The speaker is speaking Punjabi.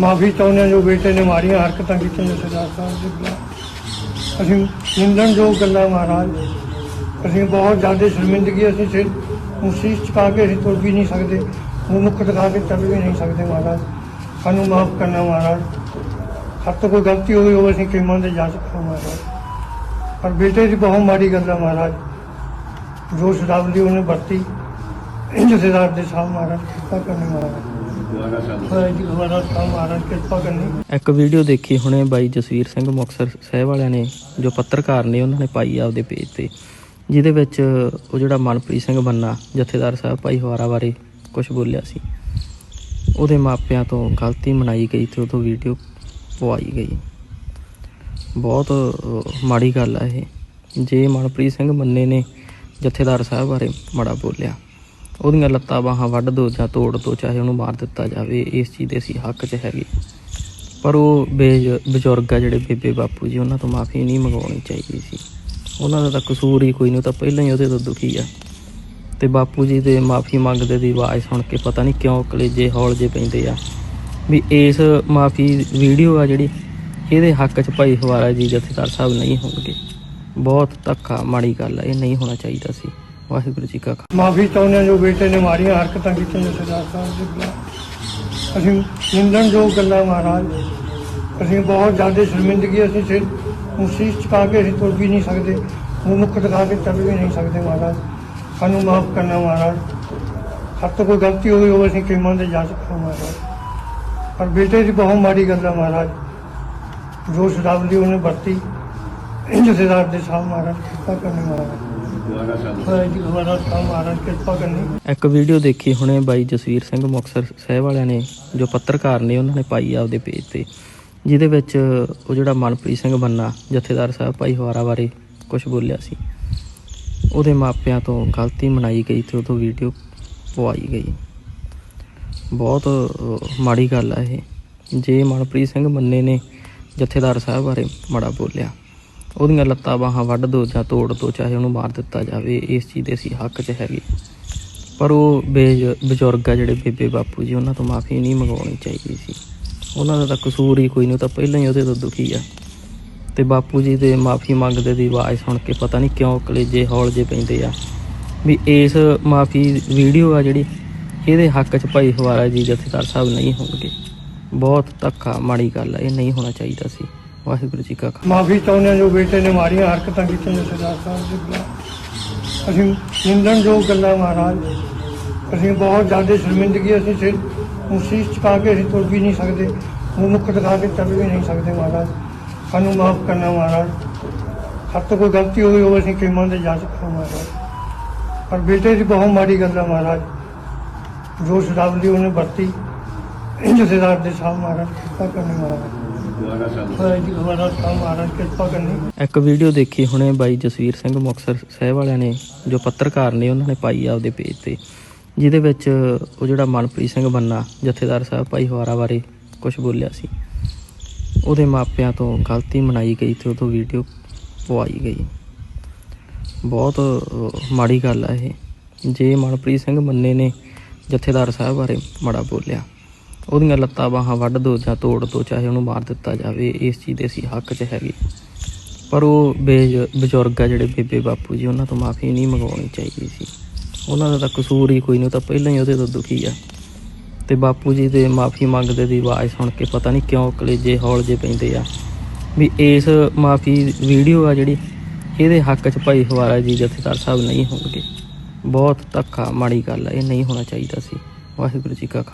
ਮਾਫੀ ਚਾਹੁੰਦੇ ਹਾਂ ਜੋ ਬੇਟੇ ਨੇ ਮਾਰੀਆਂ, ਹਰਕਤਾਂ ਕੀਤੀਆਂ ਜਥੇਦਾਰ ਸਾਹਿਬ ਦੇ ਖਿਲਾਫ ਅਸੀਂ ਨਿੰਦਣ ਜੋ ਗੱਲਾਂ ਮਹਾਰਾਜ। ਅਸੀਂ ਬਹੁਤ ਜ਼ਿਆਦਾ ਸ਼ਰਮਿੰਦਗੀ ਅਸੀਂ ਸਿਰ ਮੁਸੀਸ ਚੁਕਾ ਕੇ ਅਸੀਂ ਤੁਰ ਵੀ ਨਹੀਂ ਸਕਦੇ ਮੂੰਹ ਮੁੱਖ ਦਿਖਾ ਕੇ ਚੱਲ ਵੀ ਨਹੀਂ ਸਕਦੇ ਮਹਾਰਾਜ। ਸਾਨੂੰ ਮਾਫ ਕਰਨਾ ਮਹਾਰਾਜ। ਹੱਥ ਤੋਂ ਕੋਈ ਗਲਤੀ ਹੋਈ ਹੋਵੇ ਅਸੀਂ ਕਿਵੇਂ ਦੇ ਜਾ ਸਕਦੇ ਮਹਾਰਾਜ। ਪਰ ਬੇਟੇ ਦੀ ਬਹੁਤ ਮਾੜੀ ਗੱਲ ਹੈ ਮਹਾਰਾਜ। ਜੋ ਸ਼ਰਾਬ ਦੀ ਉਹਨੇ ਵਰਤੀ ਜਥੇਦਾਰ ਦੇ ਸਾਹਮਣੇ ਮਹਾਰਾਜ ਕਿਰਪਾ ਕਰਨੀ ਮਹਾਰਾਜ। ਇੱਕ ਵੀਡੀਓ ਦੇਖੀ ਹੁਣੇ ਬਾਈ ਜਸਵੀਰ ਸਿੰਘ ਮੁਕਤਸਰ ਸਾਹਿਬ ਵਾਲਿਆਂ ਨੇ ਜੋ ਪੱਤਰਕਾਰ ਨੇ ਉਹਨਾਂ ਨੇ ਪਾਈ ਆ ਆਪਦੇ ਪੇਜ ਤੇ। ਜਿਹਦੇ ਵਿੱਚ ਉਹ ਜਿਹੜਾ ਮਨਪ੍ਰੀਤ ਸਿੰਘ ਬੰਨਾ ਜਥੇਦਾਰ ਸਾਹਿਬ ਭਾਈ ਹਵਾਰਾ ਬਾਰੇ ਕੁਝ ਬੋਲਿਆ ਸੀ। ਉਹਦੇ ਮਾਪਿਆਂ ਤੋਂ ਗਲਤੀ ਮਨਾਈ ਗਈ ਤੇ ਉਦੋਂ ਵੀਡੀਓ ਪਵਾਈ ਗਈ। ਬਹੁਤ ਮਾੜੀ ਗੱਲ ਆ ਇਹ। ਜੇ ਮਨਪ੍ਰੀਤ ਸਿੰਘ ਮੰਨੇ ਨੇ ਜਥੇਦਾਰ ਸਾਹਿਬ ਬਾਰੇ ਮਾੜਾ ਬੋਲਿਆ। ਉਹਦੀਆਂ ਲੱਤਾਂ ਬਾਹਾਂ ਵੱਢ ਦੋ ਜਾਂ ਤੋੜ ਦੋ, ਚਾਹੇ ਉਹਨੂੰ ਮਾਰ ਦਿੱਤਾ ਜਾਵੇ, ਇਸ ਚੀਜ਼ ਦੇ ਅਸੀਂ ਹੱਕ 'ਚ ਹੈਗੇ। ਪਰ ਉਹ ਬੇਜ, ਬਜ਼ੁਰਗ ਆ ਜਿਹੜੇ ਬੇਬੇ ਬਾਪੂ ਜੀ, ਉਹਨਾਂ ਤੋਂ ਮਾਫੀ ਨਹੀਂ ਮੰਗਵਾਉਣੀ ਚਾਹੀਦੀ ਸੀ। ਉਹਨਾਂ ਦਾ ਤਾਂ ਕਸੂਰ ਹੀ ਕੋਈ ਨਹੀਂ, ਉਹ ਤਾਂ ਪਹਿਲਾਂ ਹੀ ਉਹਦੇ ਤੋਂ ਦੁਖੀ ਆ। ਤੇ ਬਾਪੂ ਜੀ ਦੇ ਮਾਫੀ ਮੰਗਦੇ ਦੀ ਆਵਾਜ਼ ਸੁਣ ਕੇ ਪਤਾ ਨਹੀਂ ਕਿਉਂ ਕਲੇਜੇ ਹੌਲ ਜੇ ਪੈਂਦੇ ਆ। ਵੀ ਇਸ ਮਾਫੀ ਵੀਡੀਓ ਆ ਜਿਹੜੀ, ਇਹਦੇ ਹੱਕ 'ਚ ਭਾਈ ਹਵਾਰਾ ਜੀ ਜਥੇਦਾਰ ਸਾਹਿਬ ਨਹੀਂ ਹੋਣਗੇ। ਬਹੁਤ ਧੱਕਾ, ਮਾੜੀ ਗੱਲ ਆ, ਇਹ ਨਹੀਂ ਹੋਣਾ ਚਾਹੀਦਾ ਸੀ। ਵਾਹਿਗੁਰੂ ਜੀ ਕਾ ਖਾਲਸਾ। ਮਾਫੀ ਚਾਹੁੰਦੇ ਹਾਂ ਜੋ ਬੇਟੇ ਨੇ ਮਾਰੀਆਂ, ਹਰਕਤਾਂ ਕੀਤੀਆਂ ਜਥੇਦਾਰ ਸਾਹਿਬ ਦੇ ਖਿਲਾਫ ਅਸੀਂ ਨਿੰਦਣ ਜੋ ਗੱਲਾਂ ਮਹਾਰਾਜ, ਅਸੀਂ ਬਹੁਤ ਜ਼ਿਆਦਾ ਸ਼ਰਮਿੰਦਗੀ ਅਸੀਂ ਸਿਰ ਮੁਸੀਸ ਚੁਕਾ ਕੇ ਅਸੀਂ ਤੁਰ ਵੀ ਨਹੀਂ ਸਕਦੇ ਮੂੰਹ ਮੁੱਖ ਦਿਖਾ ਕੇ ਚੱਲ ਵੀ ਨਹੀਂ ਸਕਦੇ ਮਹਾਰਾਜ। ਸਾਨੂੰ ਮਾਫ ਕਰਨਾ ਮਹਾਰਾਜ। ਹੱਥ ਤੋਂ ਕੋਈ ਗਲਤੀ ਹੋਈ ਹੋਵੇ, ਅਸੀਂ ਕਿਮਾਂ ਦੇ ਜਾ ਸਕਦਾ ਮਹਾਰਾਜ। ਪਰ ਬੇਟੇ ਦੀ ਬਹੁਤ ਮਾੜੀ ਗੱਲ ਹੈ ਮਹਾਰਾਜ। ਜੋ ਸ਼ਰਾਬਲੀ ਉਹਨੇ ਵਰਤੀ ਜਥੇਦਾਰ ਦੇ ਸਾਹਮਣੇ ਮਹਾਰਾਜ ਕਿਰਪਾ ਕਰਨੀ ਮਹਾਰਾਜ। ਇੱਕ ਵੀਡੀਓ ਦੇਖੀ ਹੁਣੇ ਬਾਈ ਜਸਵੀਰ ਸਿੰਘ ਮੁਕਤਸਰ ਸਾਹਿਬ ਵਾਲਿਆਂ ਨੇ ਜੋ ਪੱਤਰਕਾਰ ਨੇ ਉਹਨਾਂ ਨੇ ਪਾਈ ਆ ਆਪਦੇ ਪੇਜ ਤੇ। ਜਿਹਦੇ ਵਿੱਚ ਉਹ ਜਿਹੜਾ ਮਨਪ੍ਰੀਤ ਸਿੰਘ ਬੰਨਾ ਜਥੇਦਾਰ ਸਾਹਿਬ ਭਾਈ ਹਵਾਰਾ ਬਾਰੇ ਕੁਝ ਬੋਲਿਆ ਸੀ। ਉਹਦੇ ਮਾਪਿਆਂ ਤੋਂ ਗਲਤੀ ਮਨਾਈ ਗਈ ਤੇ ਉਦੋਂ ਵੀਡੀਓ ਪਵਾਈ ਗਈ। ਬਹੁਤ ਮਾੜੀ ਗੱਲ ਆ ਇਹ। ਜੇ ਮਨਪ੍ਰੀਤ ਸਿੰਘ ਮੰਨੇ ਨੇ ਜਥੇਦਾਰ ਸਾਹਿਬ ਬਾਰੇ ਮਾੜਾ ਬੋਲਿਆ। ਉਹਦੀਆਂ ਲੱਤਾਂ ਬਾਹਾਂ ਵੱਢ ਦੋ ਜਾਂ ਤੋੜ ਦੋ, ਚਾਹੇ ਉਹਨੂੰ ਮਾਰ ਦਿੱਤਾ ਜਾਵੇ, ਇਸ ਚੀਜ਼ ਦੇ ਅਸੀਂ ਹੱਕ 'ਚ ਹੈਗੇ। ਪਰ ਉਹ ਬੇਜ, ਬਜ਼ੁਰਗ ਆ ਜਿਹੜੇ ਬੇਬੇ ਬਾਪੂ ਜੀ, ਉਹਨਾਂ ਤੋਂ ਮਾਫੀ ਨਹੀਂ ਮੰਗਵਾਉਣੀ ਚਾਹੀਦੀ ਸੀ। ਉਹਨਾਂ ਦਾ ਤਾਂ ਕਸੂਰ ਹੀ ਕੋਈ ਨਹੀਂ, ਉਹ ਤਾਂ ਪਹਿਲਾਂ ਹੀ ਉਹਦੇ ਤੋਂ ਦੁਖੀ ਆ। ਤੇ ਬਾਪੂ ਜੀ ਦੇ ਮਾਫੀ ਮੰਗਦੇ ਦੀ ਆਵਾਜ਼ ਸੁਣ ਕੇ ਪਤਾ ਨਹੀਂ ਕਿਉਂ ਕਲੇਜੇ ਹੌਲ ਜੇ ਪੈਂਦੇ ਆ। ਵੀ ਇਸ ਮਾਫੀ ਵੀਡੀਓ ਆ ਜਿਹੜੀ, ਇਹਦੇ ਹੱਕ 'ਚ ਭਾਈ ਹਵਾਰਾ ਜੀ ਜਥੇਦਾਰ ਸਾਹਿਬ ਨਹੀਂ ਹੋਣਗੇ। ਬਹੁਤ ਧੱਕਾ, ਮਾੜੀ ਗੱਲ ਆ, ਇਹ ਨਹੀਂ ਹੋਣਾ ਚਾਹੀਦਾ ਸੀ। ਵਾਹਿਗੁਰੂ ਜੀ ਕਾ ਖਾਲਸਾ। ਮਾਫੀ ਚਾਹੁੰਦੇ ਹਾਂ ਜੋ ਬੇਟੇ ਨੇ ਮਾਰੀਆਂ, ਹਰਕਤਾਂ ਕੀਤੀਆਂ ਜਥੇਦਾਰ ਸਾਹਿਬ ਦੇ ਖਿਲਾਫ ਅਸੀਂ ਨਿੰਦਣ ਜੋ ਗੱਲਾਂ ਮਹਾਰਾਜ, ਅਸੀਂ ਬਹੁਤ ਜ਼ਿਆਦਾ ਸ਼ਰਮਿੰਦਗੀ ਅਸੀਂ ਸਿਰ ਮੁਸੀਸ ਚੁਕਾ ਕੇ ਅਸੀਂ ਤੁਰ ਵੀ ਨਹੀਂ ਸਕਦੇ ਮੂੰਹ ਮੁੱਖ ਦਿਖਾ ਕੇ ਚੱਲ ਵੀ ਨਹੀਂ ਸਕਦੇ ਮਹਾਰਾਜ। ਸਾਨੂੰ ਮਾਫ ਕਰਨਾ ਮਹਾਰਾਜ। ਹੱਥ ਤੋਂ ਕੋਈ ਗਲਤੀ ਹੋਈ ਹੋਵੇ, ਅਸੀਂ ਕਿਮਾਂ ਦੇ ਜਾ ਸਕਦਾ ਮਹਾਰਾਜ। ਪਰ ਬੇਟੇ ਦੀ ਬਹੁਤ ਮਾੜੀ ਗੱਲ ਹੈ ਮਹਾਰਾਜ। ਜੋ ਸ਼ਰਾਬ ਸ਼ਰਾਬਲੀ ਉਹਨੇ ਵਰਤੀ ਜਥੇਦਾਰ ਦੇ ਸਾਹਮਣੇ ਮਹਾਰਾਜ ਕਿਰਪਾ ਕਰਨੀ ਮਹਾਰਾਜ। ਮਹਾਰਾਜ ਜੀ ਮਹਾਰਾਜ ਕਿਰਪਾ ਕਰਨੀ ਇੱਕ ਵੀਡੀਓ ਦੇਖੀ ਹੁਣੇ ਬਾਈ ਜਸਵੀਰ ਸਿੰਘ ਮੁਕਤਸਰ ਸਾਹਿਬ ਵਾਲਿਆਂ ਨੇ, ਜੋ ਪੱਤਰਕਾਰ ਨੇ ਉਹਨਾਂ ਨੇ ਪਾਈ ਆ ਆਪਦੇ ਪੇਜ ਤੇ। ਜਿਹਦੇ ਵਿੱਚ ਉਹ ਜਿਹੜਾ ਮਨਪ੍ਰੀਤ ਸਿੰਘ ਬੰਨਾ, ਜਥੇਦਾਰ ਸਾਹਿਬ ਭਾਈ ਹਵਾਰਾ ਬਾਰੇ ਕੁਝ ਬੋਲਿਆ ਸੀ। ਉਹਦੇ ਮਾਪਿਆਂ ਤੋਂ ਗਲਤੀ ਮਨਾਈ ਗਈ ਤੇ ਉਦੋਂ ਵੀਡੀਓ ਪਵਾਈ ਗਈ। ਬਹੁਤ ਮਾੜੀ ਗੱਲ ਆ ਇਹ। ਜੇ ਮਨਪ੍ਰੀਤ ਸਿੰਘ ਮੰਨੇ ਨੇ ਜਥੇਦਾਰ ਸਾਹਿਬ ਬਾਰੇ ਮਾੜਾ ਬੋਲਿਆ ਉਹਦੀਆਂ ਲੱਤਾਂ ਬਾਹਾਂ ਵੱਢ ਦੋ ਜਾਂ ਤੋੜ ਦੋ, ਚਾਹੇ ਉਹਨੂੰ ਮਾਰ ਦਿੱਤਾ ਜਾਵੇ, ਇਸ ਚੀਜ਼ ਦੇ ਅਸੀਂ ਹੱਕ 'ਚ ਹੈਗੇ। ਪਰ ਉਹ ਬੇਜ, ਬਜ਼ੁਰਗ ਆ ਜਿਹੜੇ ਬੇਬੇ ਬਾਪੂ ਜੀ, ਉਹਨਾਂ ਤੋਂ ਮਾਫੀ ਨਹੀਂ ਮੰਗਵਾਉਣੀ ਚਾਹੀਦੀ ਸੀ। ਉਹਨਾਂ ਦਾ ਤਾਂ ਕਸੂਰ ਹੀ ਕੋਈ ਨਹੀਂ, ਉਹ ਤਾਂ ਪਹਿਲਾਂ ਹੀ ਉਹਦੇ ਤੋਂ ਦੁਖੀ ਆ। ਤੇ ਬਾਪੂ ਜੀ ਦੇ ਮਾਫੀ ਮੰਗਦੇ ਦੀ ਆਵਾਜ਼ ਸੁਣ ਕੇ ਪਤਾ ਨਹੀਂ ਕਿਉਂ ਕਲੇਜੇ ਹੌਲ ਜੇ ਪੈਂਦੇ ਆ। ਵੀ ਇਸ ਮਾਫੀ ਵੀਡੀਓ ਆ ਜਿਹੜੀ, ਇਹਦੇ ਹੱਕ 'ਚ ਭਾਈ ਹਵਾਰਾ ਜੀ, ਜਥੇਦਾਰ ਸਾਹਿਬ ਨਹੀਂ ਹੋਣਗੇ। ਬਹੁਤ ਧੱਕਾ, ਮਾੜੀ ਗੱਲ ਆ, ਇਹ ਨਹੀਂ ਹੋਣਾ ਚਾਹੀਦਾ ਸੀ। ਵਾਹਿਗੁਰੂ ਜੀ ਕਾ ਖਾਲਸਾ।